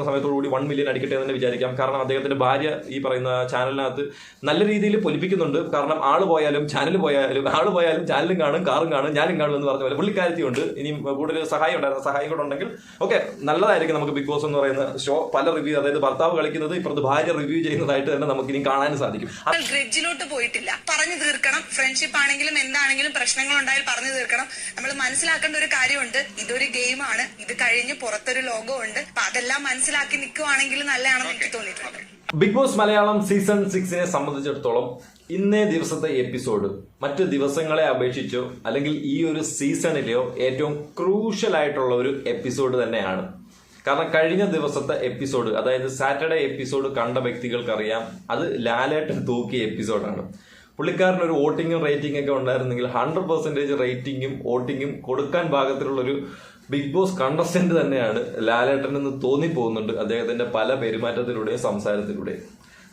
സമയത്തോടുകൂടി one million അടിക്കട്ടെ എന്ന് തന്നെ വിചാരിക്കാം. കാരണം അദ്ദേഹത്തിന്റെ ഭാര്യ ഈ പറയുന്ന ചാനലിനകത്ത് നല്ല രീതിയിൽ പൊലിപ്പിക്കുന്നുണ്ട്. കാരണം ആൾ പോയാലും ചാനൽ പോയാലും ആൾ പോയാലും ചാനലും കാണും കാറും കാണും ഞാനും കാണും എന്ന് പറഞ്ഞ പോലെ പുള്ളിക്കാരത്തി ഉണ്ട്. ഇനി കൂടുതൽ സഹായം ഉണ്ടായിരുന്ന. സഹായം കൂടെ ഉണ്ടെങ്കിൽ ഓക്കെ നല്ലതായിരിക്കും നമുക്ക് ബിഗ് ബോസ് എന്ന് പറയുന്ന ഷോ പല റിവ്യൂ അതായത് ഭർത്താവ് കളിക്കുന്നത് ഇപ്പുറത്ത് ഭാര്യ റിവ്യൂ ചെയ്യുന്നതായിട്ട് തന്നെ നമുക്ക് ഇനി കാണാൻ സാധിക്കും. ഗ്രഡ്ജിലോട്ട് പോയിട്ടില്ല. പറഞ്ഞു തീർക്കണം. ഫ്രണ്ട്ഷിപ്പ് ആണെങ്കിലും എന്താണെങ്കിലും പ്രശ്നങ്ങൾ ഉണ്ടായാൽ പറഞ്ഞു തീർക്കണം. നമ്മൾ മനസ്സിലാക്കേണ്ട ഒരു കാര്യമുണ്ട്. ഇതൊരു ഗെയിമാണ് ഇത് കഴിഞ്ഞ് പുറത്തൊരു ലോകമുണ്ട് അപ്പൊ അതെല്ലാം മനസ്സിലാക്കി നിൽക്കുവാണെങ്കിൽ നല്ലതാണെന്ന് എനിക്ക് തോന്നിയിട്ടുണ്ട്. ബിഗ് ബോസ് മലയാളം സീസൺ സിക്സിനെ സംബന്ധിച്ചിടത്തോളം ഇന്നേ ദിവസത്തെ എപ്പിസോഡ് മറ്റു ദിവസങ്ങളെ അപേക്ഷിച്ചോ അല്ലെങ്കിൽ ഈ ഒരു സീസണിലെയോ ഏറ്റവും ക്രൂഷ്യൽ ആയിട്ടുള്ള ഒരു എപ്പിസോഡ് തന്നെയാണ്. കാരണം കഴിഞ്ഞ ദിവസത്തെ എപ്പിസോഡ് അതായത് സാറ്റർഡേ എപ്പിസോഡ് കണ്ട വ്യക്തികൾക്കറിയാം അത് ലാലേട്ടൻ തൂക്കിയ എപ്പിസോഡാണ് പുള്ളിക്കാരന് ഒരു വോട്ടിങ്ങും റേറ്റിംഗ് ഒക്കെ ഉണ്ടായിരുന്നെങ്കിൽ ഹൺഡ്രഡ് പെർസെന്റേജ് റേറ്റിംഗും വോട്ടിങ്ങും കൊടുക്കാൻ പാകത്തിലുള്ള ഒരു ബിഗ് ബോസ് കണ്ടസ്റ്റന്റ് തന്നെയാണ് ലാലേട്ടൻ എന്ന് തോന്നിപ്പോകുന്നുണ്ട് അദ്ദേഹത്തിന്റെ പല പെരുമാറ്റത്തിലൂടെയും സംസാരത്തിലൂടെയും.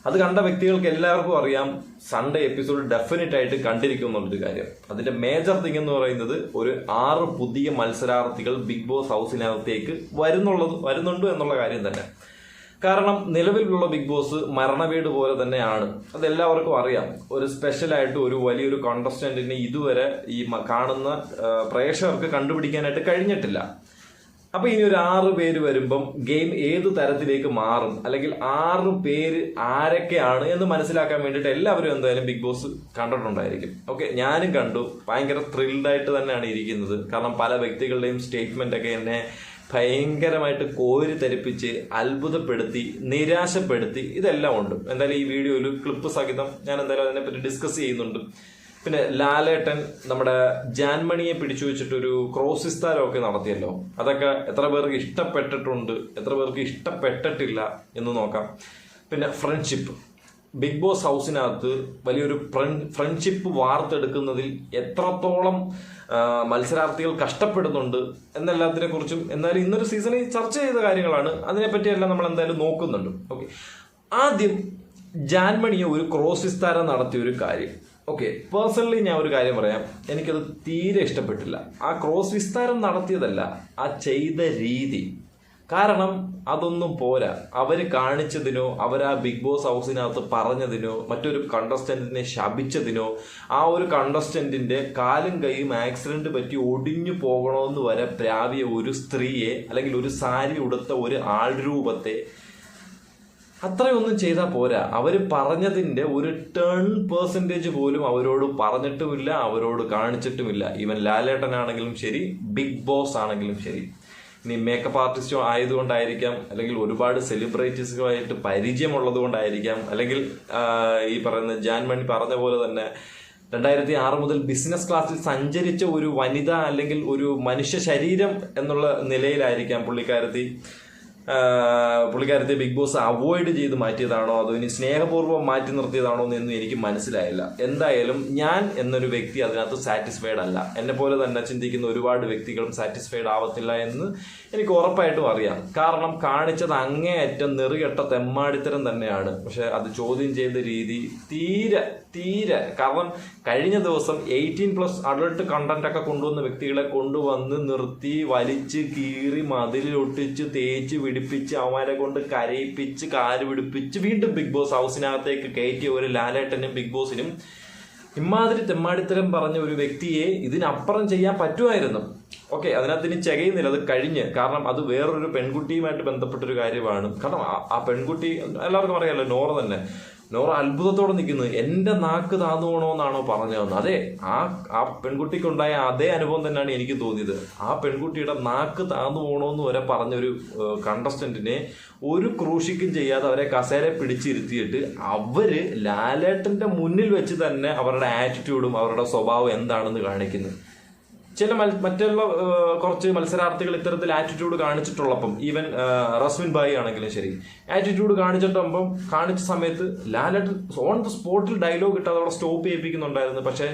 അത് കണ്ട വ്യക്തികൾക്ക് എല്ലാവർക്കും അറിയാം സൺഡേ എപ്പിസോഡ് ഡെഫിനറ്റ് ആയിട്ട് കണ്ടിരിക്കും എന്നുള്ളൊരു കാര്യം. അതിന്റെ മേജർ തിങ് എന്ന് പറയുന്നത് ഒരു ആറ് പുതിയ മത്സരാർത്ഥികൾ ബിഗ് ബോസ് ഹൗസിനകത്തേക്ക് വരുന്നുള്ളത് വരുന്നുണ്ട് എന്നുള്ള കാര്യം തന്നെ. കാരണം നിലവിലുള്ള ബിഗ് ബോസ് മരണവീട് പോലെ തന്നെയാണ്. അതെല്ലാവർക്കും അറിയാം. ഒരു സ്പെഷ്യലായിട്ട് ഒരു വലിയൊരു കോണ്ടസ്റ്റന്റിനെ ഇതുവരെ ഈ കാണുന്ന പ്രേക്ഷകർക്ക് കണ്ടുപിടിക്കാനായിട്ട് കഴിഞ്ഞിട്ടില്ല. അപ്പൊ ഇനി ഒരു ആറ് പേര് വരുമ്പം ഗെയിം ഏത് തരത്തിലേക്ക് മാറും? അല്ലെങ്കിൽ ആറ് പേര് ആരൊക്കെയാണ് എന്ന് മനസ്സിലാക്കാൻ വേണ്ടിയിട്ട് എല്ലാവരും എന്തായാലും ബിഗ് ബോസ് കണ്ടിട്ടുണ്ടായിരിക്കും. ഓക്കെ ഞാനും കണ്ടു. ഭയങ്കര ത്രിൽഡായിട്ട് തന്നെയാണ് ഇരിക്കുന്നത്. കാരണം പല വ്യക്തികളുടെയും സ്റ്റേറ്റ്മെന്റ് ഒക്കെ എന്നെ ഭയങ്കരമായിട്ട് കോരി തരിപ്പിച്ച് അത്ഭുതപ്പെടുത്തി നിരാശപ്പെടുത്തി ഇതെല്ലാം ഉണ്ട്. എന്തായാലും ഈ വീഡിയോയിൽ ക്ലിപ്പ് സഹിതം ഞാൻ എന്തായാലും അതിനെപ്പറ്റി ഡിസ്കസ് ചെയ്യുന്നുണ്ട്. പിന്നെ ലാലേട്ടൻ നമ്മുടെ ജാൻമണിയെ പിടിച്ചു വെച്ചിട്ടൊരു ക്രോസ് വിസ്താരമൊക്കെ നടത്തിയല്ലോ. അതൊക്കെ എത്ര പേർക്ക് ഇഷ്ടപ്പെട്ടിട്ടുണ്ട് എത്ര പേർക്ക് ഇഷ്ടപ്പെട്ടിട്ടില്ല എന്ന് നോക്കാം. പിന്നെ ഫ്രണ്ട്ഷിപ്പ് ബിഗ് ബോസ് ഹൗസിനകത്ത് വലിയൊരു ഫ്രണ്ട്ഷിപ്പ് വാർത്തെടുക്കുന്നതിൽ എത്രത്തോളം മത്സരാർത്ഥികൾ കഷ്ടപ്പെടുന്നുണ്ട് എന്നെല്ലാത്തിനെ കുറിച്ചും എന്നാലും ഇന്നൊരു സീസണിൽ ചർച്ച ചെയ്ത കാര്യങ്ങളാണ്. അതിനെപ്പറ്റിയെല്ലാം നമ്മൾ എന്തായാലും നോക്കുന്നുണ്ട്. ഓക്കെ ആദ്യം ജാൻമണിയെ ഒരു ക്രോസ് വിസ്താരം നടത്തിയ ഒരു കാര്യം. ഓക്കെ പേഴ്സണലി ഞാൻ ഒരു കാര്യം പറയാം. എനിക്കത് തീരെ ഇഷ്ടപ്പെട്ടില്ല. ആ ക്രോസ് വിസ്താരം നടത്തിയതല്ല ആ ചെയ്ത രീതി. കാരണം അതൊന്നും പോരാ. അവർ കാണിച്ചതിനോ അവർ ആ ബിഗ് ബോസ് ഹൗസിനകത്ത് പറഞ്ഞതിനോ മറ്റൊരു കണ്ടസ്റ്റന്റിനെ ശപിച്ചതിനോ ആ ഒരു കണ്ടസ്റ്റന്റിന്റെ കാലും കൈയും ആക്സിഡന്റ് പറ്റി ഒടിഞ്ഞു പോകണമെന്ന് വരെ പ്രാവിയ ഒരു സ്ത്രീയെ അല്ലെങ്കിൽ ഒരു സാരി ഉടുത്ത ഒരു ആൾ രൂപത്തെ അത്രയൊന്നും ചെയ്താൽ പോരാ. അവർ പറഞ്ഞതിന്റെ ഒരു ടേൺ പേഴ്സന്റേജ് പോലും അവരോട് പറഞ്ഞിട്ടുമില്ല അവരോട് കാണിച്ചിട്ടുമില്ല. ഈവൻ ലാലേട്ടനാണെങ്കിലും ശരി ബിഗ് ബോസ് ആണെങ്കിലും ശരി. ഇനി മേക്കപ്പ് ആർട്ടിസ്റ്റോ ആയതുകൊണ്ടായിരിക്കാം അല്ലെങ്കിൽ ഒരുപാട് സെലിബ്രിറ്റീസുമായിട്ട് പരിചയമുള്ളത് കൊണ്ടായിരിക്കാം അല്ലെങ്കിൽ ഈ പറയുന്ന ജാൻമണി പറഞ്ഞ പോലെ തന്നെ രണ്ടായിരത്തി ആറ് മുതൽ ബിസിനസ് ക്ലാസ്സിൽ സഞ്ചരിച്ച ഒരു വനിത അല്ലെങ്കിൽ ഒരു മനുഷ്യ ശരീരം എന്നുള്ള നിലയിലായിരിക്കാം പുള്ളിക്കാരത്തി. പുള്ളിക്കാരത്തെ ബിഗ് ബോസ് അവോയ്ഡ് ചെയ്ത് മാറ്റിയതാണോ? അതോ ഇനി സ്നേഹപൂർവം മാറ്റി നിർത്തിയതാണോ എന്നൊന്നും എനിക്ക് മനസ്സിലായില്ല. എന്തായാലും ഞാൻ എന്നൊരു വ്യക്തി അതിനകത്ത് സാറ്റിസ്ഫൈഡ് അല്ല. എന്നെ പോലെ തന്നെ ചിന്തിക്കുന്ന ഒരുപാട് വ്യക്തികളും സാറ്റിസ്ഫൈഡ് ആവത്തില്ല എന്ന് എനിക്ക് ഉറപ്പായിട്ടും അറിയാം. കാരണം കാണിച്ചത് അങ്ങേയറ്റം നെറുകെട്ട തെമ്മാടിത്തരം തന്നെയാണ്. പക്ഷെ അത് ചോദ്യം ചെയ്ത രീതി തീരെ തീരെ. കാരണം കഴിഞ്ഞ ദിവസം എയ്റ്റീൻ പ്ലസ് അഡൾട്ട് കണ്ടന്റ് ഒക്കെ കൊണ്ടുവന്ന വ്യക്തികളെ കൊണ്ടുവന്ന് നിർത്തി വലിച്ച് കീറി മതിലൊട്ടിച്ച് തേച്ച് പിടിപ്പിച്ച് അവന്മാരെ കൊണ്ട് കരയിപ്പിച്ച് കാൽ പിടിപ്പിച്ച് വീണ്ടും ബിഗ് ബോസ് ഹൗസിനകത്തേക്ക് കയറ്റിയ ഒരു ലാലേട്ടനും ബിഗ് ബോസിനും ഇമാതിരി തെമ്മാടിത്തരം പറഞ്ഞ ഒരു വ്യക്തിയെ ഇതിനപ്പുറം ചെയ്യാൻ പറ്റുമായിരുന്നു. ഓക്കെ അതിനകത്ത് ഇനി ചകയുന്നില്ല അത് കഴിഞ്ഞ്. കാരണം അത് വേറൊരു പെൺകുട്ടിയുമായിട്ട് ബന്ധപ്പെട്ടൊരു കാര്യമാണ്. കാരണം ആ- പെൺകുട്ടി എല്ലാവർക്കും അറിയാമല്ലോ നോറ തന്നെ. നോറ അത്ഭുതത്തോടെ നിൽക്കുന്നു. എന്റെ നാക്ക് താന്നു പറഞ്ഞു പറഞ്ഞതെന്ന്. അതെ ആ ആ പെൺകുട്ടിക്കുണ്ടായ അതേ അനുഭവം തന്നെയാണ് എനിക്ക് തോന്നിയത്. ആ പെൺകുട്ടിയുടെ നാക്ക് താന്നു പോകണമെന്ന് വരെ പറഞ്ഞൊരു കണ്ടസ്റ്റന്റിനെ ഒരു ക്രൂശിക്കും ചെയ്യാതെ അവരെ കസേര പിടിച്ചിരുത്തിയിട്ട് അവർ ലാലേട്ടന്റെ മുന്നിൽ വെച്ച് തന്നെ അവരുടെ ആറ്റിറ്റ്യൂഡും അവരുടെ സ്വഭാവം എന്താണെന്ന് കാണിക്കുന്നു. ചില മറ്റുള്ള കുറച്ച് മത്സരാർത്ഥികൾ ഇത്തരത്തിൽ ആറ്റിറ്റ്യൂഡ് കാണിച്ചിട്ടുള്ളപ്പം ഈവൻ റസ്വിൻ ബായി ആണെങ്കിലും ശരി. ആറ്റിറ്റ്യൂഡ് കാണിച്ചിട്ടുമ്പം കാണിച്ച സമയത്ത് ലാലട്ട് ഓൺ ദ സ്പോട്ടിൽ ഡയലോഗ് ഇട്ട് അവിടെ സ്റ്റോപ്പ് ചെയ്യിപ്പിക്കുന്നുണ്ടായിരുന്നു. പക്ഷേ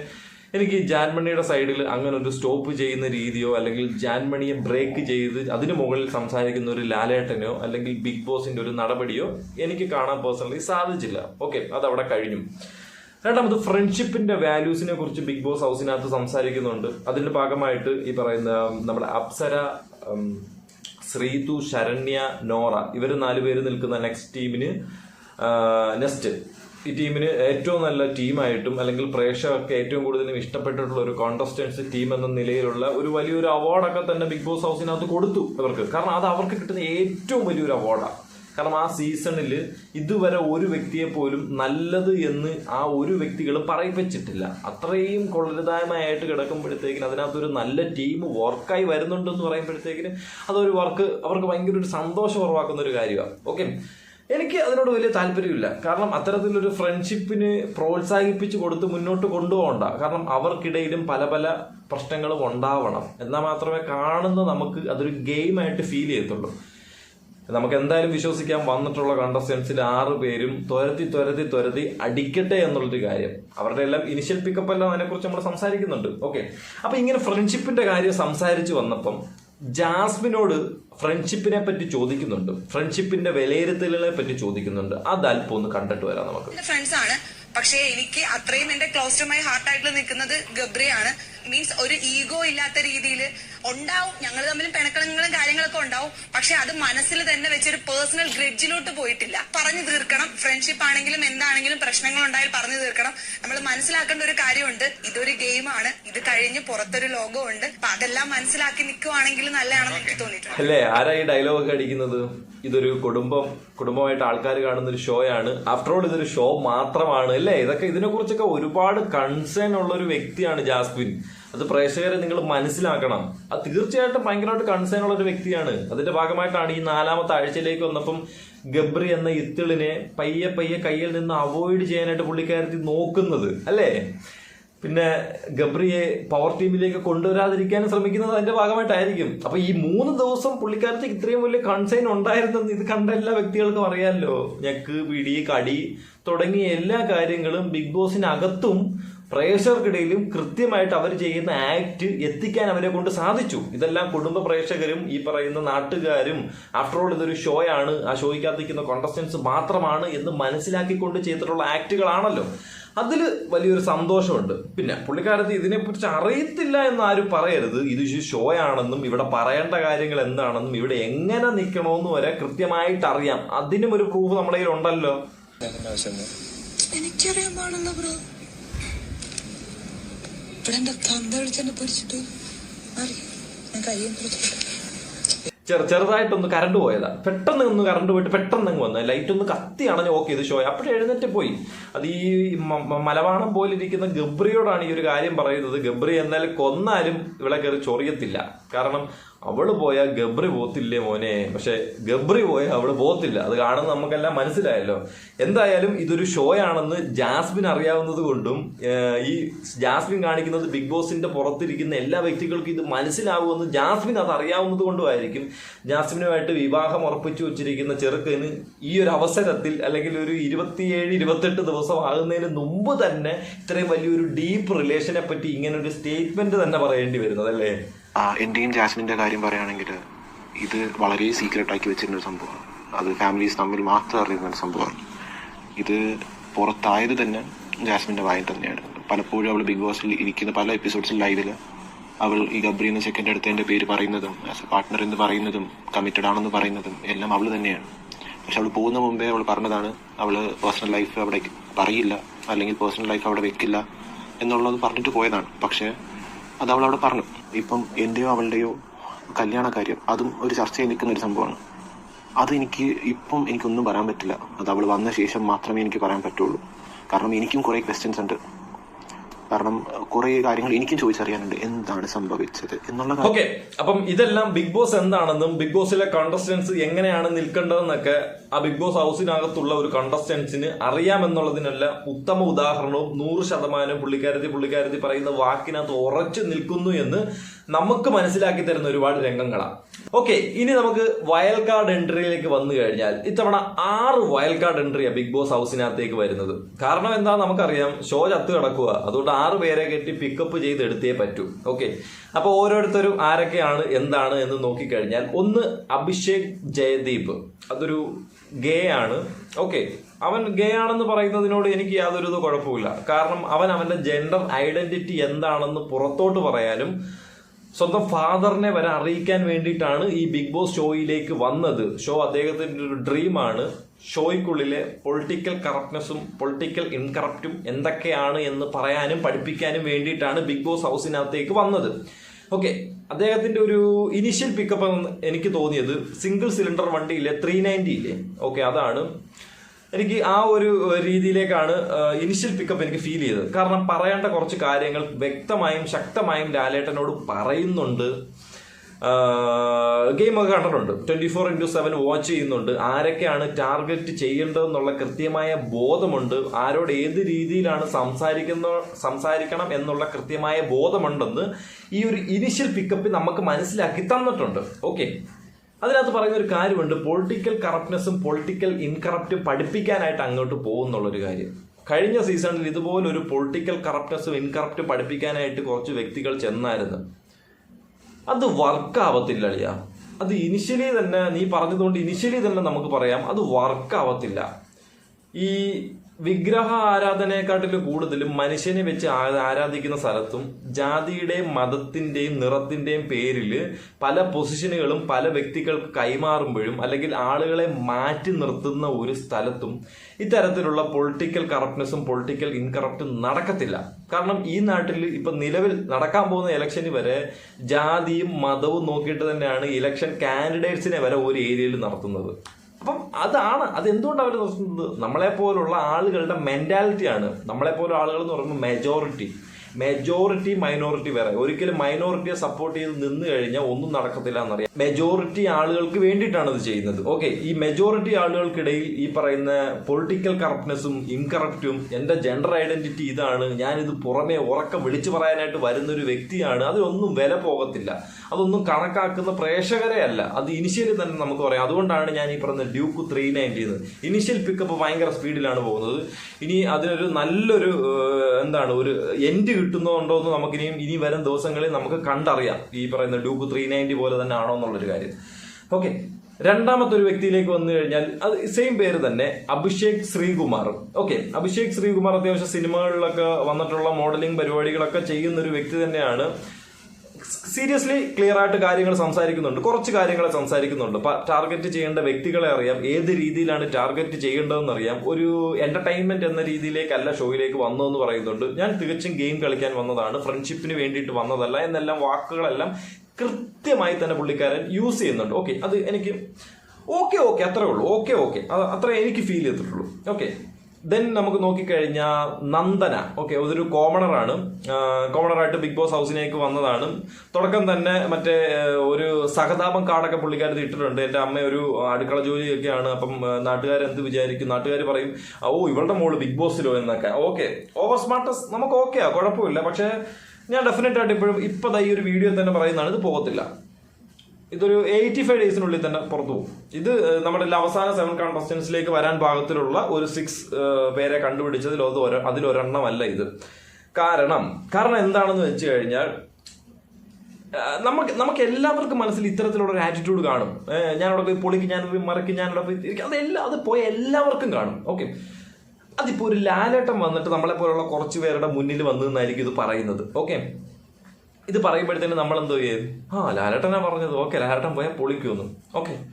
എനിക്ക് ജാൻമണിയുടെ സൈഡിൽ അങ്ങനെ ഒരു സ്റ്റോപ്പ് ചെയ്യുന്ന രീതിയോ അല്ലെങ്കിൽ ജാൻമണിയെ ബ്രേക്ക് ചെയ്ത് അതിന് മുകളിൽ സംസാരിക്കുന്ന ഒരു ലാലേട്ടനോ അല്ലെങ്കിൽ ബിഗ് ബോസിന്റെ ഒരു നടപടിയോ എനിക്ക് കാണാൻ പേഴ്സണലി സാധിച്ചില്ല. ഓക്കെ അതവിടെ കഴിഞ്ഞു. രണ്ടാമത് ഫ്രണ്ട്ഷിപ്പിന്റെ വാല്യൂസിനെ കുറിച്ച് ബിഗ് ബോസ് ഹൗസിനകത്ത് സംസാരിക്കുന്നുണ്ട്. അതിന്റെ ഭാഗമായിട്ട് ഈ പറയുന്ന നമ്മുടെ അപ്സര ശ്രീതു ശരണ്യ നോറ ഇവർ നാലുപേര് നിൽക്കുന്ന നെക്സ്റ്റ് ടീമിന് നെക്സ്റ്റ് ഈ ടീമിന് ഏറ്റവും നല്ല ടീമായിട്ടും അല്ലെങ്കിൽ പ്രേക്ഷകർക്ക് ഏറ്റവും കൂടുതൽ ഇഷ്ടപ്പെട്ടിട്ടുള്ള ഒരു കോണ്ടസ്റ്റൻസ് ടീം എന്ന നിലയിലുള്ള ഒരു വലിയൊരു അവാർഡൊക്കെ തന്നെ ബിഗ് ബോസ് ഹൗസിനകത്ത് കൊടുത്തു ഇവർക്ക്. കാരണം അത് അവർക്ക് കിട്ടുന്ന ഏറ്റവും വലിയൊരു അവാർഡാണ് കാരണം ആ സീസണിൽ ഇതുവരെ ഒരു വ്യക്തിയെ പോലും നല്ലത് എന്ന് ആ ഒരു വ്യക്തികൾ പറയിപ്പിച്ചിട്ടില്ല. അത്രയും കൊള്ളരുതായമായിട്ട് കിടക്കുമ്പോഴത്തേക്കിന് അതിനകത്തൊരു നല്ല ടീം വർക്കായി വരുന്നുണ്ടെന്ന് പറയുമ്പോഴത്തേക്കിന് അതൊരു വർക്ക് അവർക്ക് ഭയങ്കര ഒരു സന്തോഷം ഉറവാക്കുന്ന ഒരു കാര്യമാണ്. ഓക്കെ എനിക്ക് അതിനോട് വലിയ താല്പര്യമില്ല. കാരണം അത്തരത്തിലൊരു ഫ്രണ്ട്ഷിപ്പിന് പ്രോത്സാഹിപ്പിച്ച് കൊടുത്ത് മുന്നോട്ട് കൊണ്ടുപോകണ്ട. കാരണം അവർക്കിടയിലും പല പല പ്രശ്നങ്ങളും ഉണ്ടാവണം. എന്നാൽ മാത്രമേ കാണുന്ന നമുക്ക് അതൊരു ഗെയിമായിട്ട് ഫീൽ ചെയ്യത്തുള്ളൂ. നമുക്ക് എന്തായാലും വിശ്വസിക്കാൻ വന്നിട്ടുള്ള കണ്ടസ്റ്റൻസിൽ ആറ് പേരും തുരത്തി തുരത്തി തുരത്തി അടിക്കട്ടെ എന്നുള്ളൊരു കാര്യം. അവരുടെ എല്ലാം ഇനിഷ്യൽ പിക്കപ്പ് എല്ലാം അതിനെക്കുറിച്ച് നമ്മൾ സംസാരിക്കുന്നുണ്ട്. ഓക്കെ അപ്പൊ ഇങ്ങനെ ഫ്രണ്ട്ഷിപ്പിന്റെ കാര്യം സംസാരിച്ച് വന്നപ്പം ജാസ്മിനോട് ഫ്രണ്ട്ഷിപ്പിനെ പറ്റി ചോദിക്കുന്നുണ്ട്. ഫ്രണ്ട്ഷിപ്പിന്റെ വിലയിരുത്തലുകളെ പറ്റി ചോദിക്കുന്നുണ്ട്. അത് അല്പം ഒന്ന് കണ്ടിട്ട് വരാം നമുക്ക്. എന്റെ ഫ്രണ്ട്സ് ആണ്. പക്ഷേ എനിക്ക് അത്രയും എന്റെ ക്ലോസ് ടു മൈ ഹാർട്ട് ആയിട്ട് നിൽക്കുന്നത് ഗബ്രിയാണ്. മീൻസ് ഒരു ഈഗോ ഇല്ലാത്ത രീതിയിൽ ഉണ്ടാവും. ഞങ്ങൾ തമ്മിൽ പിണക്കങ്ങളും കാര്യങ്ങളൊക്കെ ഉണ്ടാവും. പക്ഷെ അത് മനസ്സിൽ തന്നെ വെച്ചൊരു പേഴ്സണൽ ഗ്രിഡ്ജിലോട്ട് പോയിട്ടില്ല. പറഞ്ഞു തീർക്കണം. ഫ്രണ്ട്ഷിപ്പ് ആണെങ്കിലും എന്താണെങ്കിലും പ്രശ്നങ്ങൾ ഉണ്ടായാൽ പറഞ്ഞു തീർക്കണം. നമ്മൾ മനസ്സിലാക്കേണ്ട ഒരു കാര്യമുണ്ട്. ഇതൊരു ഗെയിമാണ് ഇത് കഴിഞ്ഞ് പുറത്തൊരു ലോകമുണ്ട് അപ്പൊ അതെല്ലാം മനസ്സിലാക്കി നിൽക്കുവാണെങ്കിൽ നല്ലതാണെന്ന് എനിക്ക് തോന്നിയിട്ടുണ്ട്. അല്ലേ? ആരാ ഈ ഡയലോഗ് ഒക്കെ അടിക്കുന്നത്? ഇതൊരു കുടുംബം കുടുംബമായിട്ട് ആൾക്കാർ കാണുന്ന ഒരു ഷോ ആണ് ആഫ്റ്റർ ഓൾ ഇതൊരു ഷോ മാത്രമാണ് അല്ലേ? ഇതൊക്കെ ഇതിനെ കുറിച്ചൊക്കെ ഒരുപാട് കൺസേൺ ഉള്ള ഒരു വ്യക്തിയാണ് ജാസ്മിൻ. അത് പ്രേക്ഷകരെ നിങ്ങൾ മനസ്സിലാക്കണം. അത് തീർച്ചയായിട്ടും ഭയങ്കരമായിട്ട് കൺസേൺ ഉള്ള ഒരു വ്യക്തിയാണ്. അതിന്റെ ഭാഗമായിട്ടാണ് ഈ നാലാമത്തെ ആഴ്ചയിലേക്ക് വന്നപ്പം ഗബ്രി എന്ന ഇത്തിളിനെ പയ്യെ പയ്യെ കയ്യിൽ നിന്ന് അവോയ്ഡ് ചെയ്യാനായിട്ട് പുള്ളിക്കാരത്തി നോക്കുന്നത് അല്ലേ? പിന്നെ ഗബ്രിയെ പവർ ടീമിലേക്ക് കൊണ്ടുവരാതിരിക്കാൻ ശ്രമിക്കുന്നത് അതിന്റെ ഭാഗമായിട്ടായിരിക്കും. അപ്പൊ ഈ മൂന്ന് ദിവസം പുള്ളിക്കാരത്ത് ഇത്രയും വലിയ കൺസൈൻ ഉണ്ടായിരുന്നെന്ന് ഇത് കണ്ട എല്ലാ വ്യക്തികൾക്കും അറിയാമല്ലോ ഞെക്ക് പിടി കടി തുടങ്ങിയ എല്ലാ കാര്യങ്ങളും ബിഗ് ബോസിനകത്തും പ്രേക്ഷകർക്കിടയിലും കൃത്യമായിട്ട് അവർ ചെയ്യുന്ന ആക്ട് എത്തിക്കാൻ അവരെ കൊണ്ട് സാധിച്ചു. ഇതെല്ലാം കുടുംബ പ്രേക്ഷകരും ഈ പറയുന്ന നാട്ടുകാരും ആഫ്റ്റർ ഓൾ ഇതൊരു ഷോ ആണ്. ആ ഷോയ്ക്കകത്തിരിക്കുന്ന കോണ്ടസ്റ്റൻസ് മാത്രമാണ് എന്ന് മനസ്സിലാക്കിക്കൊണ്ട് ചെയ്തിട്ടുള്ള ആക്ടുകളാണല്ലോ അതിൽ വലിയൊരു സന്തോഷമുണ്ട്. പിന്നെ പുള്ളിക്കാരത്തി ഇതിനെക്കുറിച്ച് അറിയത്തില്ല എന്ന് ആരും പറയരുത്. ഇത് ഷോ ആണെന്നും ഇവിടെ പറയേണ്ട കാര്യങ്ങൾ എന്താണെന്നും ഇവിടെ എങ്ങനെ നിൽക്കണമെന്ന് വരെ കൃത്യമായിട്ട് അറിയാം. അതിനും ഒരു പ്രൂഫ് നമ്മുടെ കയ്യിൽ ഉണ്ടല്ലോ എനിക്കറിയാൻ പാടില്ല ബ്രോ ചെറു ചെറുതായിട്ടൊന്ന് കറണ്ട് പോയതാ. പെട്ടെന്ന് ഒന്ന് കറണ്ട് പോയിട്ട് പെട്ടെന്ന് അങ്ങ് വന്നു. ലൈറ്റ് ഒന്ന് കത്തി അണഞ്ഞ് ഓക്കെ ഇത് ഷോ അപ്പോഴേ എഴുന്നേറ്റ് പോയി. അത് ഈ മലവാണം പോലെ പോലിരിക്കുന്ന ഗബ്രിയോടാണ് ഈ ഒരു കാര്യം പറയുന്നത്. ഗബ്രി എന്നാൽ കൊന്നാലും ഇവിടെ കയറി ചൊറിയത്തില്ല. കാരണം അവൾ പോയാൽ ഗബ്രി പോത്തില്ലേ മോനെ? പക്ഷെ ഗബ്രി പോയാൽ അവൾ പോത്തില്ല. അത് കാണുന്ന നമുക്കെല്ലാം മനസ്സിലായല്ലോ. എന്തായാലും ഇതൊരു ഷോ ആണെന്ന് ജാസ്മിൻ അറിയാവുന്നത് കൊണ്ടും ഈ ജാസ്മിൻ കാണിക്കുന്നത് ബിഗ് ബോസിന്റെ പുറത്തിരിക്കുന്ന എല്ലാ വ്യക്തികൾക്കും ഇത് മനസ്സിലാവുമെന്ന് ജാസ്മിൻ അത് അറിയാവുന്നത് കൊണ്ടുമായിരിക്കും. ജാസ്മിനുമായിട്ട് വിവാഹം ഉറപ്പിച്ചു വെച്ചിരിക്കുന്ന ചെറുക്കന് ഈ ഒരു അവസരത്തിൽ അല്ലെങ്കിൽ ഒരു ഇരുപത്തിയേഴ് ഇരുപത്തെട്ട് ദിവസം ആകുന്നതിന് മുമ്പ് തന്നെ ഇത്രയും വലിയൊരു ഡീപ്പ് റിലേഷനെ പറ്റി ഇങ്ങനെ ഒരു സ്റ്റേറ്റ്മെന്റ് തന്നെ പറയേണ്ടി വരുന്നത് അല്ലേ ആ, എന്റെയും ജാസ്മിന്റെ കാര്യം പറയുകയാണെങ്കിൽ ഇത് വളരെ സീക്രട്ട് ആക്കി വെച്ചിരുന്ന ഒരു സംഭവമാണ്. അത് ഫാമിലീസ് തമ്മിൽ മാത്രം അറിയുന്ന ഒരു സംഭവമാണ്. ഇത് പുറത്തായത് തന്നെ ജാസ്മിന്റെ വായിൽ തന്നെയാണ്. പലപ്പോഴും അവൾ ബിഗ് ബോസിൽ ഇരിക്കുന്ന പല എപ്പിസോഡ്സിൽ ലൈവിൽ അവൾ ഈ ഗബ്രി എന്ന സെക്കൻഡ് അടുത്തതിന്റെ പേര് പറയുന്നതും ആസ് എ പാർട്ട്ണർ എന്ന് പറയുന്നതും കമ്മിറ്റഡ് ആണെന്ന് പറയുന്നതും എല്ലാം അവൾ തന്നെയാണ്. പക്ഷെ അവൾ പോകുന്ന മുമ്പേ അവൾ പറഞ്ഞതാണ് അവൾ പേഴ്സണൽ ലൈഫ് അവിടെ പറയില്ല അല്ലെങ്കിൽ പേഴ്സണൽ ലൈഫ് അവിടെ വെക്കില്ല എന്നുള്ളത് പറഞ്ഞിട്ട് പോയതാണ്. പക്ഷേ അത് അവൾ അവിടെ പറഞ്ഞു. ഇപ്പം എന്റെയോ അവളുടെയോ കല്യാണ കാര്യം അതും ഒരു ചർച്ചയിൽ നിൽക്കുന്ന ഒരു സംഭവമാണ്. അത് എനിക്ക് ഇപ്പം എനിക്കൊന്നും പറയാൻ പറ്റില്ല. അത് അവൾ വന്ന ശേഷം മാത്രമേ എനിക്ക് പറയാൻ പറ്റുള്ളൂ. കാരണം എനിക്കും കുറേ ക്വസ്റ്റ്യൻസ് ഉണ്ട്. കാരണം കുറെ കാര്യങ്ങൾ എനിക്കും ചോദിച്ചറിയാനുണ്ട്. എന്താണ് സംഭവിച്ചത് എന്നുള്ള ഓക്കെ അപ്പം ഇതെല്ലാം ബിഗ് ബോസ് എന്താണെന്നും ബിഗ് ബോസിലെ കണ്ടസ്റ്റൻസ് എങ്ങനെയാണ് നിൽക്കേണ്ടതെന്നൊക്കെ ആ ബിഗ് ബോസ് ഹൗസിനകത്തുള്ള ഒരു കണ്ടസ്റ്റൻസിന് അറിയാമെന്നുള്ളതിനല്ല ഉത്തമ ഉദാഹരണവും നൂറ് ശതമാനം പുള്ളിക്കാരത്തി പുള്ളിക്കാരത്തി പറയുന്ന വാക്കിനകത്ത് ഉറച്ചു നിൽക്കുന്നു എന്ന് നമുക്ക് മനസ്സിലാക്കി തരുന്ന ഒരുപാട് രംഗങ്ങളാണ് ഓക്കെ ഇനി നമുക്ക് വയൽ കാർഡ് എൻട്രിയിലേക്ക് വന്നു കഴിഞ്ഞാൽ ഇത്തവണ ആറ് വയൽ കാർഡ് എൻട്രിയാണ് ബിഗ് ബോസ് ഹൗസിനകത്തേക്ക് വരുന്നത്. കാരണം എന്താ നമുക്കറിയാം ഷോ ചത്ത് കിടക്കുക. അതുകൊണ്ട് ആറ് പേരെ കെട്ടി പിക്കപ്പ് ചെയ്ത് എടുത്തേ പറ്റൂ. ഓക്കെ അപ്പൊ ഓരോരുത്തരും ആരൊക്കെയാണ് എന്താണ് എന്ന് നോക്കിക്കഴിഞ്ഞാൽ ഒന്ന് അഭിഷേക് ജയദീപ്. അതൊരു ഗേ ആണ്. ഓക്കെ അവൻ ഗേ ആണെന്ന് പറയുന്നതിനോട് എനിക്ക് യാതൊരു കുഴപ്പമില്ല. കാരണം അവൻ അവന്റെ ജെൻഡർ ഐഡന്റിറ്റി എന്താണെന്ന് പുറത്തോട്ട് പറയാനും സ്വന്തം ഫാദറിനെ വരെ അറിയിക്കാൻ വേണ്ടിയിട്ടാണ് ഈ ബിഗ് ബോസ് ഷോയിലേക്ക് വന്നത്. ഷോ അദ്ദേഹത്തിന്റെ ഒരു ഡ്രീമാണ്. ഷോയ്ക്കുള്ളിലെ പൊളിറ്റിക്കൽ കറപ്റ്റ്നെസ്സും പൊളിറ്റിക്കൽ ഇൻകറപ്റ്റും എന്തൊക്കെയാണ് എന്ന് പറയാനും പഠിപ്പിക്കാനും വേണ്ടിയിട്ടാണ് ബിഗ് ബോസ് ഹൗസിനകത്തേക്ക് വന്നത്. ഓക്കെ അദ്ദേഹത്തിന്റെ ഒരു ഇനിഷ്യൽ പിക്കപ്പ് എനിക്ക് തോന്നിയത്. സിംഗിൾ സിലിണ്ടർ വണ്ടിയിലെ ത്രീ നയന്റിയിലെ. ഓക്കെ അതാണ്. എനിക്ക് ആ ഒരു രീതിയിലേക്കാണ് ഇനിഷ്യൽ പിക്കപ്പ് എനിക്ക് ഫീൽ ചെയ്തത്. കാരണം പറയേണ്ട കുറച്ച് കാര്യങ്ങൾ വ്യക്തമായും ശക്തമായും ലാലേട്ടനോട് പറയുന്നുണ്ട്. ഗെയിം ഒക്കെ കണ്ടിട്ടുണ്ട്. Twenty four into seven watch ചെയ്യുന്നുണ്ട്. ആരൊക്കെയാണ് ടാർഗറ്റ് ചെയ്യേണ്ടതെന്നുള്ള കൃത്യമായ ബോധമുണ്ട്. ആരോട് ഏത് രീതിയിലാണ് സംസാരിക്കുന്ന സംസാരിക്കണം എന്നുള്ള കൃത്യമായ ബോധമുണ്ടെന്ന് ഈ ഒരു ഇനിഷ്യൽ പിക്കപ്പ് നമുക്ക് മനസ്സിലാക്കി തന്നിട്ടുണ്ട്. ഓക്കെ അതിനകത്ത് പറയുന്ന ഒരു കാര്യമുണ്ട്. പൊളിറ്റിക്കൽ കറപ്റ്റ്നെസ്സും പൊളിറ്റിക്കൽ ഇൻകറപ്റ്റും പഠിപ്പിക്കാനായിട്ട് അങ്ങോട്ട് പോകുന്നുള്ളൊരു കാര്യം. കഴിഞ്ഞ സീസണിൽ ഇതുപോലൊരു പൊളിറ്റിക്കൽ കറപ്റ്റ്നെസ്സും ഇൻകറപ്റ്റും പഠിപ്പിക്കാനായിട്ട് കുറച്ച് വ്യക്തികൾ ചെന്നായിരുന്നു. അത് വർക്കാവത്തില്ല അളിയ അത് ഇനിഷ്യലി തന്നെ നീ പറഞ്ഞതുകൊണ്ട് ഇനിഷ്യലി തന്നെ നമുക്ക് പറയാം. അത് വർക്കാവത്തില്ല ഈ വിഗ്രഹ ആരാധനയെക്കാട്ടിലും കൂടുതലും മനുഷ്യനെ വെച്ച് ആരാധിക്കുന്ന സ്ഥലത്തും ജാതിയുടെയും മതത്തിന്റെയും നിറത്തിന്റെയും പേരിൽ പല പൊസിഷനുകളും പല വ്യക്തികൾക്ക് കൈമാറുമ്പോഴും അല്ലെങ്കിൽ ആളുകളെ മാറ്റി നിർത്തുന്ന ഒരു സ്ഥലത്തും ഇത്തരത്തിലുള്ള പൊളിറ്റിക്കൽ കറപ്റ്റ്നെസ്സും പൊളിറ്റിക്കൽ ഇൻകറപ്റ്റും നടക്കത്തില്ല. കാരണം ഈ നാട്ടിൽ ഇപ്പൊ നിലവിൽ നടക്കാൻ പോകുന്ന ഇലക്ഷന് വരെ ജാതിയും മതവും നോക്കിയിട്ട് തന്നെയാണ് ഇലക്ഷൻ കാൻഡിഡേറ്റ്സിനെ വരെ ഒരു ഏരിയയിൽ നടത്തുന്നത്. അപ്പം അതാണ് അതെന്തുകൊണ്ട് അവർ നിർത്തുന്നത്? നമ്മളെ പോലുള്ള ആളുകളുടെ മെന്റാലിറ്റിയാണ് നമ്മളെ പോലുള്ള ആളുകൾ എന്ന് പറയുമ്പോൾ മെജോറിറ്റി മെജോറിറ്റി മൈനോറിറ്റി വേറെ. ഒരിക്കലും മൈനോറിറ്റിയെ സപ്പോർട്ട് ചെയ്ത് നിന്ന് കഴിഞ്ഞാൽ ഒന്നും നടക്കത്തില്ല എന്നറിയാം. മെജോറിറ്റി ആളുകൾക്ക് വേണ്ടിയിട്ടാണ് ഇത് ചെയ്യുന്നത്. ഓക്കെ ഈ മെജോറിറ്റി ആളുകൾക്കിടയിൽ ഈ പറയുന്ന പൊളിറ്റിക്കൽ കറപ്റ്റ്നെസ്സും ഇൻകറപ്റ്റും എന്റെ ജെൻഡർ ഐഡന്റിറ്റി ഇതാണ് ഞാനിത് പുറമെ ഉറക്കം വിളിച്ചു പറയാനായിട്ട് വരുന്ന ഒരു വ്യക്തിയാണ് അതിനൊന്നും വില പോകത്തില്ല. അതൊന്നും കണക്കാക്കുന്ന പ്രേക്ഷകരെ അല്ല. അത് ഇനിഷ്യലി തന്നെ നമുക്ക് പറയാം. അതുകൊണ്ടാണ് ഞാൻ ഈ പറയുന്ന Duke three ninety initial pickup ഭയങ്കര സ്പീഡിലാണ് പോകുന്നത്. ഇനി അതിനൊരു നല്ലൊരു എന്താണ് ഒരു എൻഡ് കിട്ടുന്നുണ്ടോ എന്ന് നമുക്കിനിയും ഇനി വരും ദിവസങ്ങളിൽ നമുക്ക് കണ്ടറിയാം. ഈ പറയുന്ന ഡൂബ് ത്രീ നയന്റി പോലെ തന്നെ ആണോ എന്നുള്ളൊരു കാര്യം. ഓക്കെ. രണ്ടാമത്തെ ഒരു വ്യക്തിയിലേക്ക് വന്നു കഴിഞ്ഞാൽ അത് സെയിം പേര് തന്നെ അഭിഷേക് ശ്രീകുമാർ. ഓക്കെ. അഭിഷേക് ശ്രീകുമാർ അത്യാവശ്യം സിനിമകളിലൊക്കെ വന്നിട്ടുള്ള മോഡലിംഗ് പരിപാടികളൊക്കെ ചെയ്യുന്ന ഒരു വ്യക്തി തന്നെയാണ് സീരിയസ്ലി ക്ലിയർ ആയിട്ട് കാര്യങ്ങൾ സംസാരിക്കുന്നുണ്ട്. കുറച്ച് കാര്യങ്ങളെ സംസാരിക്കുന്നുണ്ട്. ടാർഗറ്റ് ചെയ്യേണ്ട വ്യക്തികളെ അറിയാം. ഏത് രീതിയിലാണ് ടാർഗറ്റ് ചെയ്യേണ്ടതെന്ന് അറിയാം ഒരു എന്റർടൈൻമെന്റ് എന്ന രീതിയിലേക്കല്ല ഷോയിലേക്ക് വന്നു എന്ന് പറയുന്നുണ്ട്. ഞാൻ തികച്ചും ഗെയിം കളിക്കാൻ വന്നതാണ്. ഫ്രണ്ട്ഷിപ്പിന് വേണ്ടിയിട്ട് വന്നതല്ല. എന്നെല്ലാം വാക്കുകളെല്ലാം കൃത്യമായി തന്നെ പുള്ളിക്കാരൻ യൂസ് ചെയ്യുന്നുണ്ട്. ഓക്കെ അത് എനിക്ക് ഓക്കെ ഓക്കെ അത്രേ ഉള്ളൂ. ഓക്കെ ഓക്കെ അത്രേ എനിക്ക് ഫീൽ ചെയ്തിട്ടുള്ളൂ. ഓക്കെ ദെൻ നമുക്ക് നോക്കിക്കഴിഞ്ഞാൽ നന്ദന. ഓക്കെ അതൊരു കോമണറാണ് കോമണറായിട്ട് ബിഗ് ബോസ് ഹൗസിലേക്ക് വന്നതാണ്. തുടക്കം തന്നെ മറ്റേ ഒരു സഹതാപം കാർഡൊക്കെ പുള്ളിക്കാരത് ഇട്ടിട്ടുണ്ട്. എന്റെ അമ്മ ഒരു അടുക്കള ജോലിയൊക്കെയാണ്. അപ്പം നാട്ടുകാർ എന്ത് വിചാരിക്കും? നാട്ടുകാർ പറയും ഓ ഇവളുടെ മോൾ ബിഗ് ബോസിലോ എന്നൊക്കെ. ഓക്കെ ഓവർ സ്മാർട്ടസ് നമുക്ക് ഓക്കെയാ കുഴപ്പമില്ല. പക്ഷേ ഞാൻ ഡെഫിനറ്റ് ആയിട്ട് ഇപ്പോഴും ഇപ്പം ഈ ഒരു വീഡിയോ തന്നെ പറയുന്നതാണ്. ഇത് പോകത്തില്ല. ഇതൊരു എയ്റ്റി ഫൈവ് ഡേയ്സിനുള്ളിൽ തന്നെ പുറത്തു പോകും. ഇത് നമ്മുടെ അവസാന സെവൻ കോൺടസ്റ്റൻസിലേക്ക് വരാൻ പാകത്തിലുള്ള ഒരു സിക്സ് പേരെ കണ്ടുപിടിച്ചതിൽ അത് അതിലൊരെണ്ണമല്ല ഇത്. കാരണം കാരണം എന്താണെന്ന് വെച്ച് കഴിഞ്ഞാൽ നമുക്ക് നമുക്ക് എല്ലാവർക്കും മനസ്സിൽ ഇത്തരത്തിലുള്ള ഒരു ആറ്റിറ്റ്യൂഡ് കാണും ഞാനവിടെ പോയി പൊളിക്ക് ഞാൻ പോയി മറക്ക് ഞാനവിടെ പോയി. അതെല്ലാം അത് പോയ എല്ലാവർക്കും കാണും. ഓക്കെ. അതിപ്പോ ഒരു ലാലേട്ടം വന്നിട്ട് നമ്മളെ പോലുള്ള കുറച്ച് പേരുടെ മുന്നിൽ വന്നു എന്നായിരിക്കും ഇത് പറയുന്നത്. ഓക്കെ. ഇത് പറയുമ്പോഴത്തേന് നമ്മൾ എന്തോ ചെയ്യും? ആ ലാലേട്ടനാ പറഞ്ഞത്. ഓക്കെ ലാലേട്ടൻ പോയാൽ പൊളിക്കുമെന്ന്. ഓക്കെ.